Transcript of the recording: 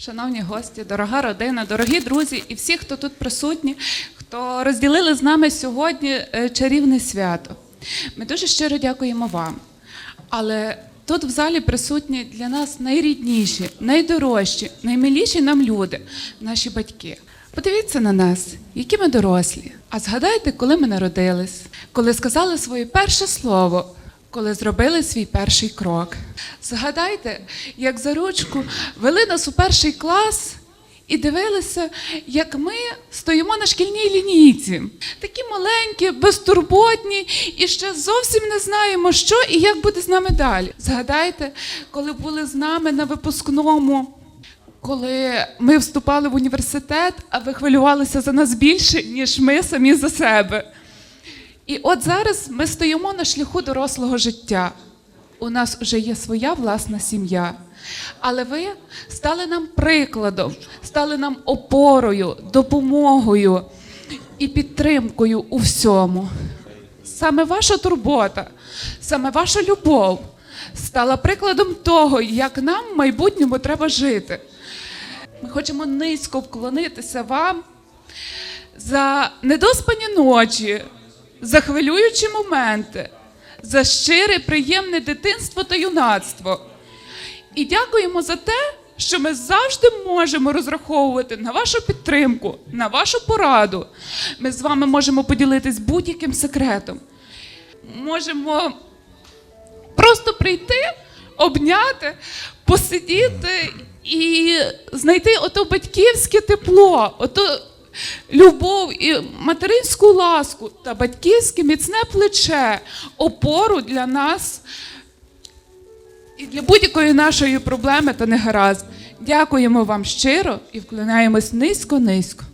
Шановні гості, дорога родина, дорогі друзі і всі, хто тут присутні, хто розділили з нами сьогодні е, чарівне свято. Ми дуже щиро дякуємо вам. Але тут в залі присутні для нас найрідніші, найдорожчі, наймиліші нам люди, наші батьки. Подивіться на нас, які ми дорослі. А згадайте, коли ми народились, коли сказали своє перше слово, коли зробили свій перший крок. Згадайте, як за ручку вели нас у перший клас і дивилися, як ми стоїмо на шкільній лінійці. Такі маленькі, безтурботні, і ще зовсім не знаємо, що і як буде з нами далі. Згадайте, коли були з нами на випускному. Коли ми вступали в університет, а ви хвилювалися за нас більше, ніж ми самі за себе. І от зараз ми стоїмо на шляху дорослого життя. У нас вже є своя власна сім'я. Але ви стали нам прикладом, стали нам опорою, допомогою і підтримкою у всьому. Саме ваша турбота, саме ваша любов стала прикладом того, як нам в майбутньому треба жити. Ми хочемо низько вклонитися вам за недоспані ночі, за хвилюючі моменти, за щире, приємне дитинство та юнацтво. І дякуємо за те, що ми завжди можемо розраховувати на вашу підтримку, на вашу пораду. Ми з вами можемо поділитись будь-яким секретом. Можемо просто прийти, обняти, посидіти і знайти ото батьківське тепло, ото любов і материнську ласку та батьківське міцне плече, опору для нас і для будь-якої нашої проблеми та негаразд. Дякуємо вам щиро і вклоняємось низько-низько.